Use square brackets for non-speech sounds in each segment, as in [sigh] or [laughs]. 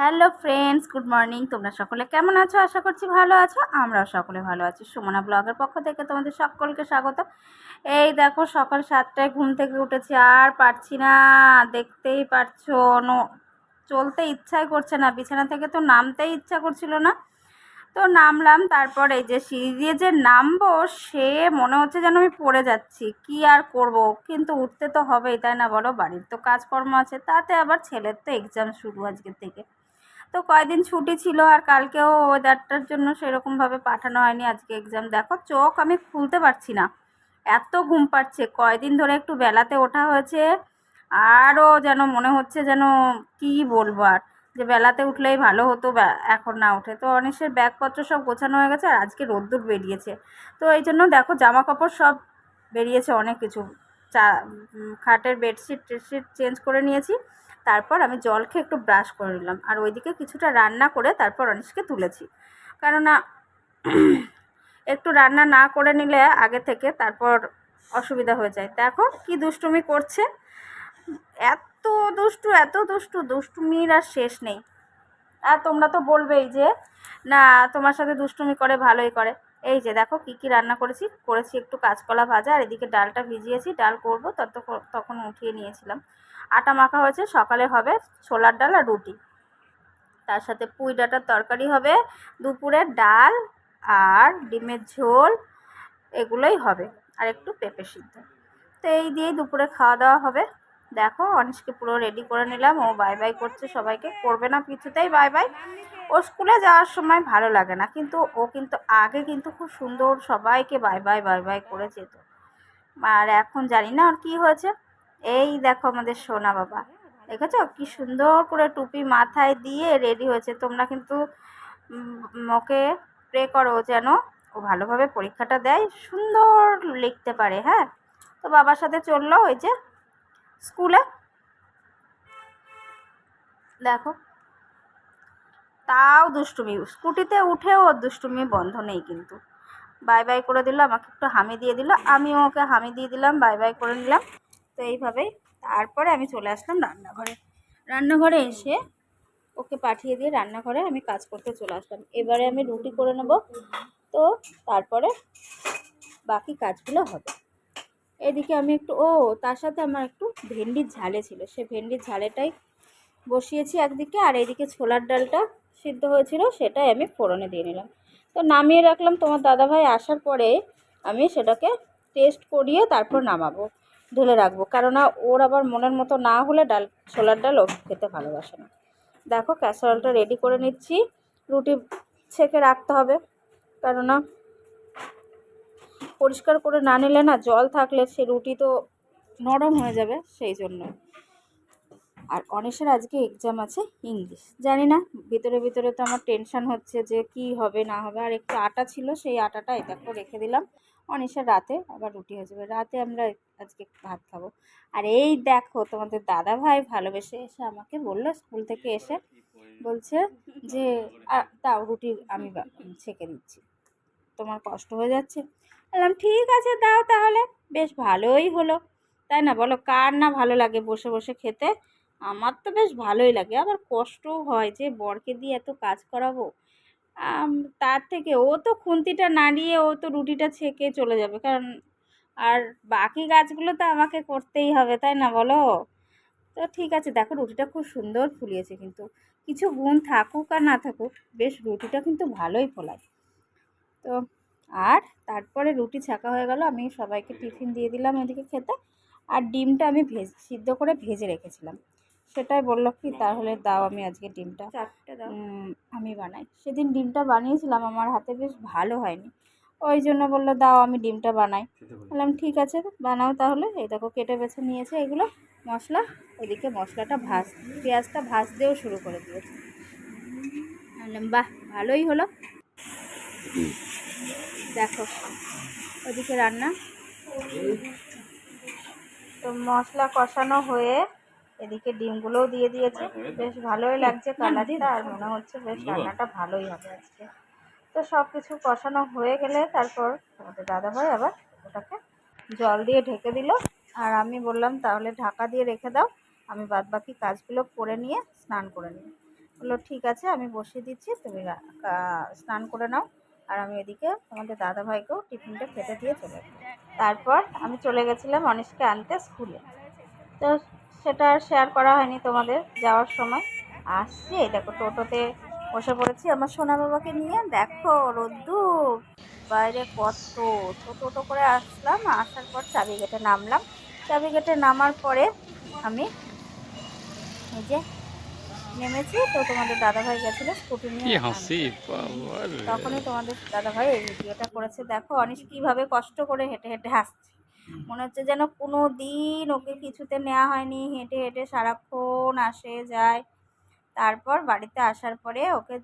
Hello friends, good morning. তোমরা সকলে কেমন আছো? আশা করছি ভালো আছো। আমরাও সকলে ভালো আছি। সুমনা ব্লগের পক্ষ থেকে তোমাদের সকলকে স্বাগত। এই দেখো, সকাল সাতটায় ঘুম থেকে উঠেছি। আর পারছি না, দেখতেই পারছ, নো, চলতে ইচ্ছাই করছে না। বিছানা থেকে তো নামতেই ইচ্ছা করছিল না। তো নামলাম, তারপর এই যে সিঁড়ি দিয়ে যে নামবো, সে মনে হচ্ছে যেন আমি পড়ে যাচ্ছি। কি আর করব? কিন্তু উঠতে তো হবেই, তাই না বলো? বাড়ির তো কাজকর্ম আছে, তাতে আবার ছেলের তো এক্সাম শুরু আজকের থেকে। তো কয়দিন ছুটি ছিল আর কালকেও ওয়েদারটার জন্য সেরকমভাবে পাঠানো হয়নি আজকে এক্সাম দেখো, চোখ আমি খুলতে পারছি না। এত ঘুম পাচ্ছে। কয়দিন ধরে একটু বেলাতে ওঠা হয়েছে, আরও যেন মনে হচ্ছে যেন কী বলব আর। যে বেলাতে উঠলেই ভালো হতো এখন না ওঠে। তো অনিশের ব্যাগপত্র সব গোছানো হয়ে গেছে আর আজকে রোদ্দুর বেরিয়েছে। তো এই জন্য দেখো জামা কাপড় সব বেরিয়েছে অনেক কিছু। চা খাটের বেডশিট টেডশিট চেঞ্জ করে নিয়েছি। তারপর আমি জল খেয়ে একটু ব্রাশ করে নিলাম। আর ওইদিকে কিছুটা রান্না করে তারপর অনিশকে তুলেছি। কেননা একটু রান্না না করে নিলে আগে থেকে তারপর অসুবিধা হয়ে যায়। দেখো কি দুষ্টুমি করছে। এত দুষ্টু এত দুষ্টু, দুষ্টুমির আর শেষ নেই। আর তোমরা তো বলবেই যে, না, তোমার সাথে দুষ্টুমি করে, ভালোই করে। এই যে দেখো কি কি রান্না করেছি। করেছি একটু কাঁচকলা ভাজা, আর এদিকে ডালটা ভিজিয়েছি। ডাল করব তত তখন উঠিয়ে নিয়েছিলাম। আটা মাখা হয়েছে, সকালে হবে ছোলার ডাল আর রুটি। তার সাথে পুঁই ডাটার তরকারি হবে, দুপুরে ডাল আর ডিমের ঝোল, এগুলোই হবে। আর একটু পেঁপে সিদ্ধ। তো এই দিয়েই দুপুরে খাওয়া দাওয়া হবে। দেখো, অনিশকে পুরো রেডি করে নিলাম। ও বাই বাই করছে সবাইকে। করবে না কিছুতেই বাই বাই ও স্কুলে যাওয়ার সময় ভালো লাগে না, কিন্তু ও কিন্তু আগে কিন্তু খুব সুন্দর সবাইকে বাই বাই বাই বাই করে যেত। আর এখন জানি না ওর কী হয়েছে। এই দেখো আমাদের সোনা বাবা। দেখেছ? কি সুন্দর করে টুপি মাথায় দিয়ে রেডি হয়েছে। তোমরা কিন্তু ওকে প্রে করো যেন ও ভালোভাবে পরীক্ষাটা দেয়, সুন্দর লিখতে পারে হ্যাঁ? তো বাবার সাথে চলল ওই যে স্কুলে দেখো। তাও দুষ্টুমি। স্কুটিতে উঠেও ওর দুষ্টুমি বন্ধ নেই কিন্তু। বাই বাই করে দিল, আমাকে একটু হামি দিয়ে দিল। আমিও ওকে হামি দিয়ে দিলাম, বাই বাই করে নিলাম। তো এইভাবেই। তারপরে আমি চলে আসলাম রান্নাঘরে। রান্নাঘরে এসে ওকে পাঠিয়ে দিয়ে রান্নাঘরে আমি কাজ করতে চলে আসলাম। এবারে আমি রুটি করে নেব, তো তারপরে বাকি কাজগুলো হবে। এদিকে আমি একটু, ও, তার সাথে আমার একটু ভেন্ডির ঝালে ছিল। সে ভেন্ডির ঝালেটাই বসিয়েছি একদিকে, আর এইদিকে ছোলার ডালটা সিদ্ধ হয়েছিল, সেটাই আমি ফোড়নে দিয়ে নিলাম। তো নামিয়ে রাখলাম তোমার দাদাভাই। আসার পরে আমি সেটাকে টেস্ট করিয়ে তারপর নামাবো। ঢেলে রাখব। কেননা ওর আবার মনের মতো না হলে ডাল, ছোলার ডাল ও খেতে ভালোবাসে না। দেখো ক্যাসারলটা রেডি করে নিচ্ছি। রুটি ছেঁকে রাখতে হবে। কেননা পরিষ্কার করে না নিলে না জল থাকলে সে রুটি তো নরম হয়ে যাবে সেই জন্য। আর অনেশের আজকে এক্সাম আছে ইংলিশ জানি না, ভিতরে ভিতরে তো আমার টেনশান হচ্ছে যে কি হবে, না হবে। আর একটু আটা ছিল, সেই আটাটা এটা করে রেখে দিলাম অনেশের রাতে, আবার রুটি হয়ে যাবে। রাতে আমরা আজকে ভাত খাব। আর এই দেখো তোমাদের দাদা ভাই ভালোবেসে এসে আমাকে বলল, স্কুল থেকে এসে বলছে যে তাও রুটি আমি ছেঁকে দিচ্ছি তোমার কষ্ট হয়ে যাচ্ছে। বললাম, ঠিক আছে, দাও তাহলে। বেশ ভালোই হলো। তাই না, বলো কার না ভালো লাগে বসে বসে খেতে? আমার তো বেশ ভালোই লাগে। আবার কষ্টও হয় যে বরকে দিয়ে এত কাজ করাবো। তার থেকে ও তো খুন্তিটা নাড়িয়ে ও তো রুটিটা ছেঁকে চলে যাবে। কারণ আর বাকি গাছগুলো তো আমাকে করতেই হবে, তাই না বলো? তো ঠিক আছে, দেখো রুটিটা খুব সুন্দর ফুলিয়েছে কিন্তু। কিছু গুণ থাকুক আর না থাকুক, বেশ রুটিটা কিন্তু ভালোই ফোলায়। তো আর তারপরে রুটি ছাকা হয়ে গেল, আমি সবাইকে টিফিন দিয়ে দিলাম এদিকে খেতে। আর ডিমটা আমি ভেজ, সিদ্ধ করে ভেজে রেখেছিলাম। সেটাই বলল কি তাহলে দাও আমি আজকে ডিমটা। আমি বানাই। সেদিন ডিমটা বানিয়েছিলাম আমার হাতে বেশ ভালো হয়নি। ওই জন্য বলল দাও আমি ডিমটা বানাই। বললাম ঠিক আছে বানাও তাহলে। এই দেখো কেটে বেছে নিয়েছে এগুলো। মশলা ওইদিকে মশলাটা ভাজ পেঁয়াজটা ভাজতেও শুরু করে দিয়েছে। বললাম বাহ ভালোই হলো। দেখো ওদিকে রান্না। তো মশলা কষানো হয়ে এদিকে ডিমগুলোও দিয়ে দিয়েছে। বেশ ভালোই লাগছে কালারটা আর মনে হচ্ছে বেশ রান্নাটা ভালোই হবে আজকে। তো সব কিছু কষানো হয়ে গেলে তারপর আমাদের দাদাভাই আবার ওটাকে জল দিয়ে ঢেকে দিল। আর আমি বললাম, তাহলে ঢাকা দিয়ে রেখে দাও। আমি বাদ বাকি কাজগুলো করে নিয়ে স্নান করে নিই। বলল, ঠিক আছে, আমি বসিয়ে দিচ্ছি, তুমি স্নান করে নাও। আর আমি এদিকে তোমাদের দাদাভাইকেও টিফিনটা খেতে দিয়ে চলে তারপর আমি চলে গেছিলাম অনিশকে আনতে স্কুলে। তো সেটা শেয়ার করা হয়নি তোমাদের যাওয়ার সময়। আসছি এই দেখো টোটোতে বসে পড়েছি আমার সোনা বাবাকে নিয়ে। দেখো রোদ্দুর বাইরে কত। তো টোটো করে আসলাম আসার পর চাবি গেটে নামলাম। চাবি গেটে নামার পরে আমি এই যে নেমেছি তো তোমাদের দাদাভাই গেছিল স্কুটি নিয়ে। তখনই তোমাদের দাদাভাই এই ভিডিওটা করেছে। দেখো অনিশ কীভাবে কষ্ট করে হেঁটে হেঁটে আসছে। মনে হচ্ছে যেন কোনো দিন ওকে কিছুতে নেওয়া হয়নি, হেঁটে হেঁটে সারাক্ষণ আসে, যায়। তারপর বাড়িতে আসার পরে ওকে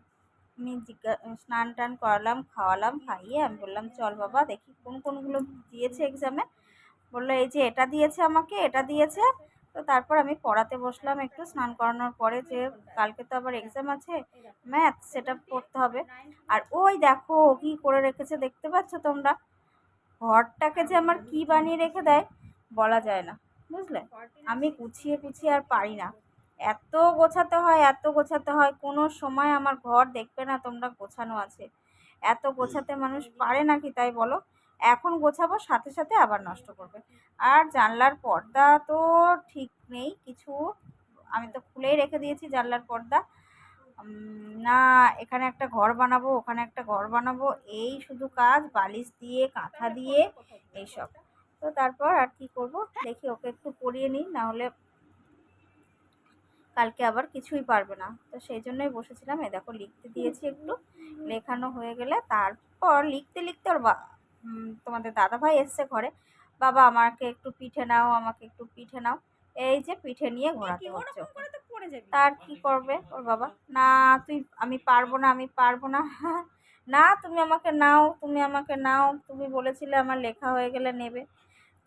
আমি জিজ্ঞা স্নান টান করালাম, খাওয়ালাম, খাইয়ে আমি বললাম, চল বাবা, দেখি কোন কোনগুলো দিয়েছে এক্সামে বলল, এই যে এটা দিয়েছে আমাকে, এটা দিয়েছে। তো তারপর আমি পড়াতে বসলাম একটু, স্নান করানোর পরে যে কালকে তো আবার এক্সাম আছে, ম্যাথ সেটা পড়তে হবে। আর ওই দেখো কি করে রেখেছে দেখতে পাচ্ছ তোমরা? ঘরটাকে যে আমার কি বানিয়ে রেখে দেয় বলা যায় না, বুঝলে? আমি গুছিয়ে গুছিয়ে আর পারি না। এত গোছাতে হয়, এত গোছাতে হয়, কোনো সময় আমার ঘর দেখবে না তোমরা গোছানো আছে। এত গোছাতে মানুষ পারে নাকি তাই বলো? এখন গোছাবো, সাথে সাথে আবার নষ্ট করবে। আর জানলার পর্দা তো ঠিক নেই, কিছু আমি তো খুলেই রেখে দিয়েছি জানলার পর্দা। না এখানে একটা ঘর বানাবো ওখানে একটা ঘর বানাবো। এই শুধু কাজ বালিশ দিয়ে কাঁথা দিয়ে এইসব। তো তারপর আর কি করব? দেখি ওকে একটু পরিয়ে নিই নাহলে কালকে আবার কিছুই পারবে না। তো সেই জন্যই বসেছিলাম। এ দেখো লিখতে দিয়েছি একটু। লেখানো হয়ে গেলে তারপর লিখতে লিখতে ওর বা- তোমাদের দাদাভাই এসছে ঘরে। বাবা আমাকে একটু পিঠে নাও আমাকে একটু পিঠে নাও। এই যে পিঠে নিয়ে ঘোরাতে হচ্ছে। তার কি করবে ওর বাবা? না তুই আমি পারব না আমি পারব না। [laughs] না তুমি আমাকে নাও তুমি আমাকে নাও তুমি বলেছিলে আমার লেখা হয়ে গেলে নেবে।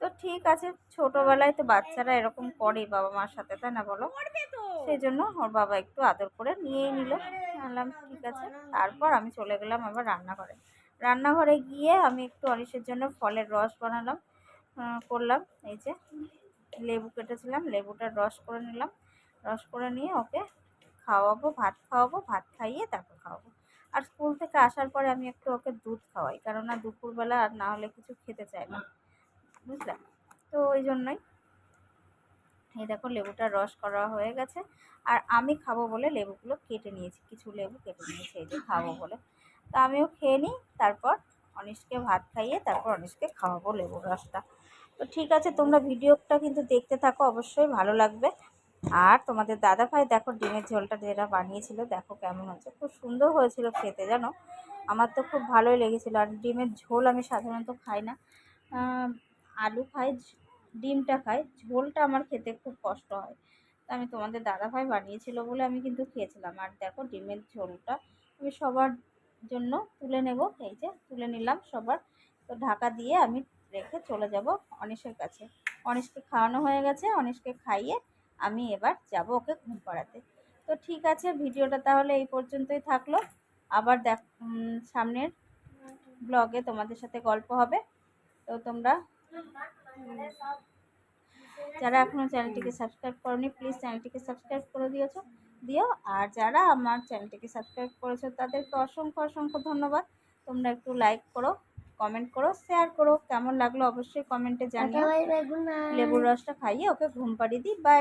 তো ঠিক আছে ছোটোবেলায় তো বাচ্চারা এরকম করে বাবা মার সাথে তাই না বলো? সেই জন্য ওর বাবা একটু আদর করে নিয়েই নিল। বললাম ঠিক আছে তারপর আমি চলে গেলাম আবার রান্নাঘরে। রান্নাঘরে গিয়ে আমি একটু অনিশের জন্য ফলের রস বানালাম করলাম। এই যে লেবু কেটেছিলাম লেবুটার রস করে নিলাম। রস করে নিয়ে ওকে খাওয়াবো, ভাত খাওয়াবো, ভাত খাইয়ে তারপর খাওয়াবো। আর স্কুল থেকে আসার পরে আমি একটু ওকে দুধ খাওয়াই, কেননা দুপুরবেলা আর না হলে কিছু খেতে চায় না, বুঝলে? তো ওই জন্যই। এই দেখো লেবুটার রস করা হয়ে গেছে। আর আমি খাব বলে লেবুগুলো কেটে নিয়েছি, কিছু লেবু কেটে নিয়েছি, এই যে খাব বলে। তা আমিও খেয়ে নিই, তারপর অনিশকে ভাত খাইয়ে তারপর অনিশকে খাওয়াবো লেবুর রসটা। তো ঠিক আছে, তোমরা ভিডিওটা কিন্তু দেখতে থাকো, অবশ্যই ভালো লাগবে। আর তোমাদের দাদা ভাই দেখো ডিমের ঝোলটা যেটা বানিয়েছিল, দেখো কেমন হয়েছে। খুব সুন্দর হয়েছিল খেতে, জানো? আমার তো খুব ভালোই লেগেছিলো। আর ডিমের ঝোল আমি সাধারণত খাই না। আলু খাই, ডিমটা খাই। ঝোলটা আমার খেতে খুব কষ্ট হয়। তা আমি তোমাদের দাদা ভাই বানিয়েছিল বলে আমি কিন্তু খেয়েছিলাম। আর দেখো ডিমের ঝোলটা আমি সবার জন্য তুলে নেব। এই যে তুলে নিলাম সবার। তো ঢাকা দিয়ে আমি রেখে চলে যাব অনিশের কাছে। অনিশকে খাওয়ানো হয়ে গেছে। অনিশকে খাইয়ে আমি এবার যাব ওকে ঘুম পাড়াতে। তো ঠিক আছে ভিডিওটা তাহলে এই পর্যন্তই থাকল। আবার দেখ সামনের ব্লগে তোমাদের সাথে গল্প হবে। তো তোমরা যারা এখনও চ্যানেলটিকে সাবস্ক্রাইব করনি প্লিজ চ্যানেলটিকে সাবস্ক্রাইব করে দিয়েছ দিও। আর যারা আমার চ্যানেলটিকে সাবস্ক্রাইব করেছ তাদেরকে অসংখ্য অসংখ্য ধন্যবাদ। তোমরা একটু লাইক করো কমেন্ট করো শেয়ার করো। কেমন লাগল অবশ্যই কমেন্টে জানিও। লেবুর রসটা খাইয়ে ওকে ঘুম পাড়িয়ে দিই। বাই